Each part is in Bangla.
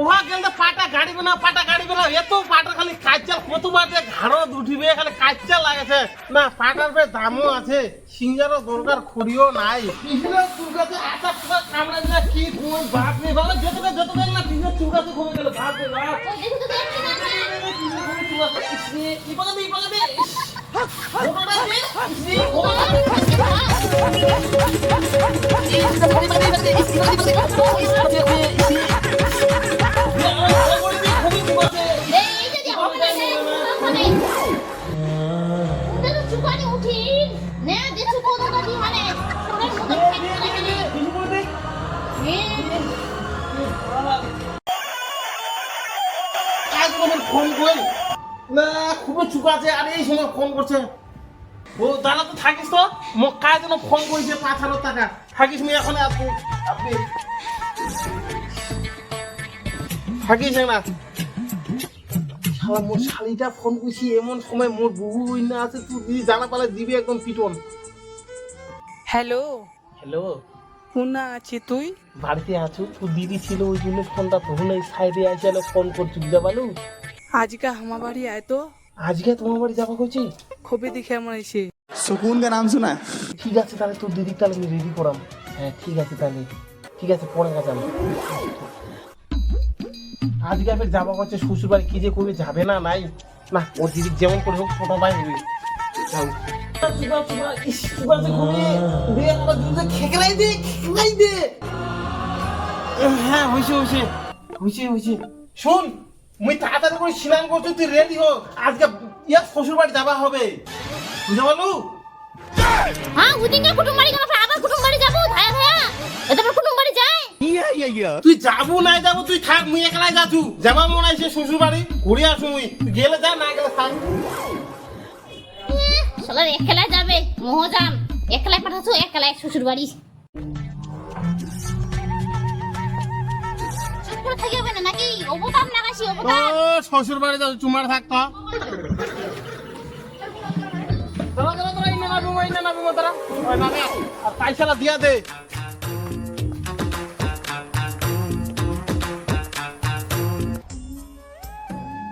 ওহা গেলে পাটা না পাটা না। এত খালি কাঁচা কত মাঠে ঘাড়ো উঠিবে খালি কাঁচা লাগেছে। না, পাটার দামও আছে, সিঙ্গারও দরকার, খড়িও নাই। পিছনে চুলকাতে আটা দিলে কি ঘুম, বাপ না ঘুমে গেল, বাপ রে বাপ। না ফোন কই না খুবই চুকাছে আর এই সময় ফোন করছে ও দাদা তো থাকিস তো মোক কাজ ফোন করেছে পাঁচ হাজার টাকা থাকিস নি এখন আপনি আপনি থাকিস না শালা মোর শালিটা ফোন করছি এমন সময় মোর বহু না আছে তুই যদি জানা পালে দিবি একদম পিটন। হ্যালো। হ্যালো। কোনা আছে তুই? বাড়িতে আছো? তুই দিদি ছিল ওই জন্য ফোনটা তখন এই সাইডে আসে ফোন করছিস বুঝা পালু আজকে আমার বাড়ি আয় তো। আজকে তোমার বাড়ি যাব কইছি? খবর দেখে আমার এসে সুকুন কা নাম শোনা। ঠিক আছে তাহলে তোর দিদি তাহলে আমি রেডি করাম। হ্যাঁ ঠিক আছে তাহলে। ঠিক আছে পরে কাজ আজকে আবার যাব হচ্ছে শ্বশুর বাড়ি কি যে করবে যাবে না, নাই। না ও দিদি যেমন করে হোক ভাই হবে। হ্যাঁ হয়েছে হয়েছে। হয়েছে হয়েছে। শোন, মুই তাড়াতাড়ি করে স্নান করছি, তুই রেডি হো আজকে ইয়া শ্বশুর বাড়ি যাবা হবে। বুঝতে পারলু? হ্যাঁ কুটুম বাড়ি গেল তুই যাব না যাব তুই থাক মুই একলাই যাচ্ছু। যাবা মনে হয় শ্বশুর বাড়ি ঘুরে আসু মুই। গেলে যা না গেলে থাক। শালা একলাই যাবে? মোহজাম একলাই পাঠাছো একলাই শ্বশুর বাড়ি থাকি হবে না নাকি? অবতাম লাগাইছি ও শ্বশুর বাড়ি থাকতো। ইনে মই দাঁড়া ওই নাবে আর পয়সাটা দিয়া দে।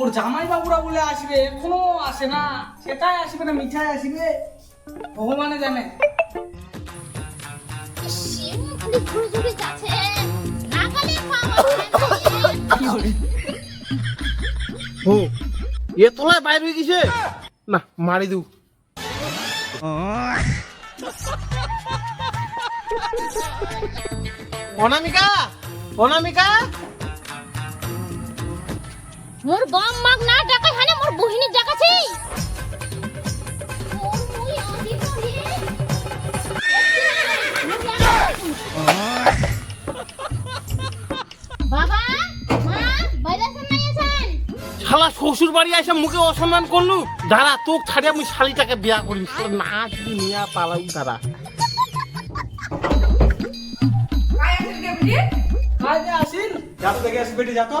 ওর জামাই বাবুরা বলে আসবে, এখনও আসে না। সেটাই আসবে না, মিঠাই আসবে। ভগবানে জানে। ও, এ তোলায় বাইরে হয়ে গেছে? না, মারি দু। অনামিকা অনামিকা। মোর বাম মাগ না ডাকাই হানে মোর বহিনি ডাকাছি শালা শ্বশুর বাড়ি এসে মুখে অসম্মান করলু? দাঁড়া তোক ছাড়িয়া মুই শালিটাকে বিয়া করি। না আসবি নিয়া পালাই দাঁড়া। আসিন যা তো দেখে যা তো।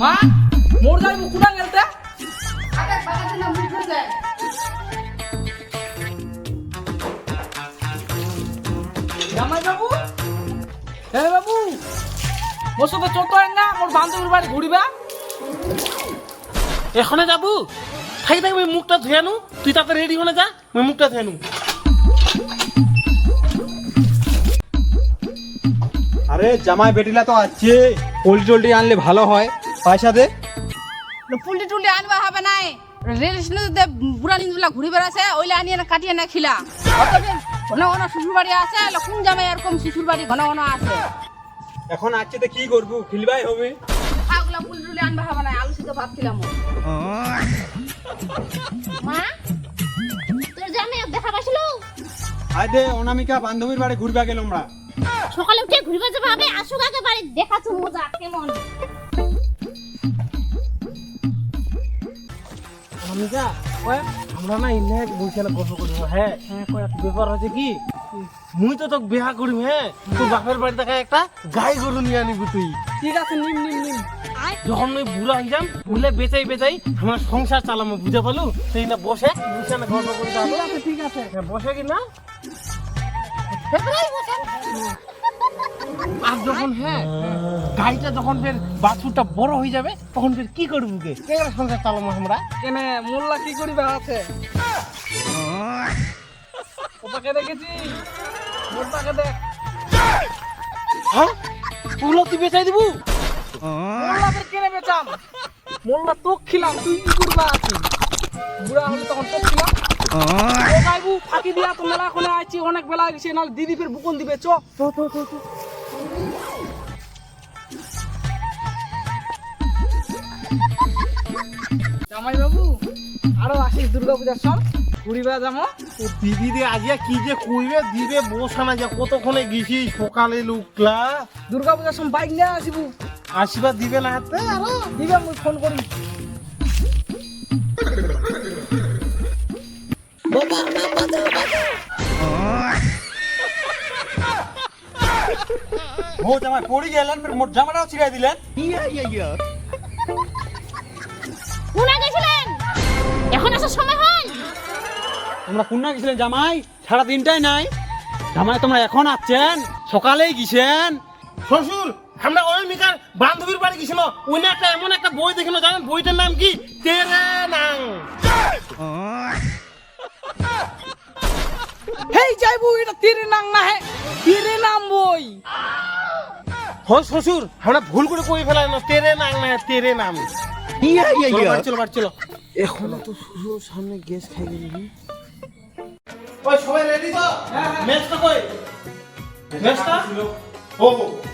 মা মোর যাইবো কুড়া গেলতে জামাই বাবু বাবু মোর সাথে চত না মোর বান্ধবীর বাড়ি ঘুরিবা। এখনে যাব? খাই থাকি মুখটা ধুয়ে আনু তুই তাতে রেডি হলে যা আমি মুখটা ধুয়ে আনু। আরে জামাই বেটিলা তো আছে পোল্ট্রি টোল্ট্রি আনলে ভালো হয়। পয়সা দে। পুলটি টুলটি আনবা হবে নাই। রেল স্টেশনে বুড়া লিঙ্গুলা ঘুরে বেড়াছে ওইলে আনিয়ে না কাটিয়ে না খিলা। ঘন ঘন শ্বশুর বাড়ি আছে কোন জামাই এরকম শ্বশুর বাড়ি ঘন ঘন আছে? এখন আছে তো কি করব? খিলবাই হবে। খাওগুলা পুলটি টুলি আনবা হবে না আলু সিদ্ধ ভাবছিলাম মা আয় দে অনামিকা বান্ধবীর বাড়ি ঘুরবা গেল আমরা। সকালে উঠে ঘুরবে যাবে আসুক আগে বাড়ি দেখাচ্ছ মজা কেমন? অনামিকা আমরা না ইন্ডিয়া বইখানে গল্প করব হ্যাঁ ব্যাপার হচ্ছে কি? মুই তো তোকে বিয়া করিম হ্যাঁ তোর বাপের বাড়ি একটা গাই গরু নিয়ে আনিবি তুই। ঠিক আছে নিম নিম নিম। যখন বুড়া হয়ে যাম বুলে বেচাই বেচাই আমার সংসার চালামো বুঝে পালু সেই না বসে বসে না গল্প করতে ঠিক আছে ঠিক আছে। হ্যাঁ, বসে কি না? আর যখন হ্যাঁ গাইটা যখন ফের বাছুরটা বড় হয়ে যাবে তখন ফের কি করব কে সংসার চালামো আমরা? কেনে মোল্লা কি করিবে আছে ওটাকে দেখেছি। মোটটাকে দেখ। হ্যাঁ? ওগুলো তুই বেচাই দিবু? মোল্লা তোর কেনে বেচাম? মোল্লা তোক খিলাম তুই কি করবা আছি? বুড়া হলে তখন তোক খিলাম। ও ফাঁকি দিয়া তো মেলা আইছি অনেক বেলা গেছে নাহলে দিদি ফের বুকন দিবে চ। চ চ চ চ। জামাই বাবু আরও আসিস দুর্গা পূজার সব ঘুরিবা যাব ও দিদি রে আজিয়া কি যে কইবে? দিবে বসা না যে কতক্ষণে গেছি? সকালে লুকলা দুর্গা পূজার সব বাইক নিয়ে আসিবু। আশীর্বাদ দিবে না হাতে? আরও দিবে আমি ফোন করি। ও জামাই পড়ে গেলেন মোট জামাটাও ছিড়াই দিলেন। কোনা গেছিলেন? এখন আসার সময় হয়। তোমরা গেছিলেন জামাই? সারা দিনটাই নাই। জামাই তোমরা এখন আসছেন? সকালেই গেছেন? শ্বশুর আমরা ওই মিকার বান্ধবীর বাড়ি গেছিল। ওই না একটা এমন একটা বই দেখিল জানেন? বইটার নাম কি? তেরে নাং। হেই যাইবু এটা তীরে নাম না হে? তীরে নাম বই। হয় শ্বশুর আমরা ভুল করে কই ফেলাই না তেরে নাং না তেরে নাম। চলো বাড়ি চলো বাড়ি চলো। এখন তো শ্বশুর সামনে গ্যাস খাই গেলি ওই সবাই রেডি তো? ম্যাচটা কই? ম্যাচটা ও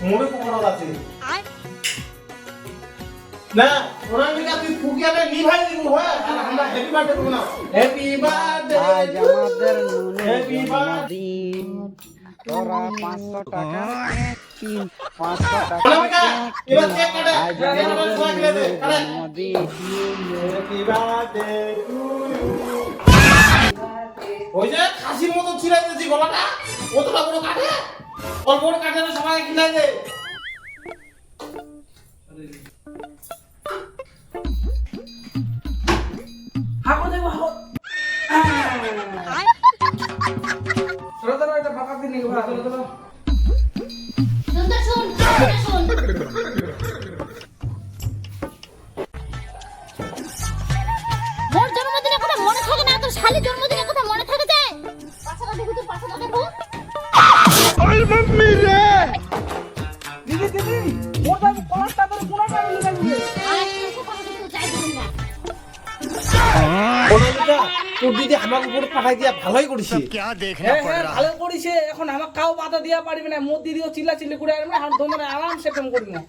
মোড়ে পকড়া আছে না ওরা মিকা তুই ফুকিয়াতে নিভাই দিব হ্যাঁ? আর আমরা হ্যাপি বার্থডে করব না। হ্যাপি বার্থডে আজ আমাদের হ্যাপি বার্থডে তোরা পাঁচশো টাকা তিন পাঁচশো ওই যে খাসির মতো ছিলাই দিয়েছি গলাটা। কতটা বড় কাটে? অল্প বড় কাটে সবাই কিনাই দে। হাকো যাইবু হাকো চলো এটা ফাঁকা দিন দিদি আমার দিয়া ভালোই করিছে। হ্যাঁ, হ্যাঁ, ভালো করিছে। এখন আমার কাউ বাধা দিয়া পারবি না। মোর দিদিও চিল্লা চিল্লি করে আর ধরে আরামসে প্রেম করবি না।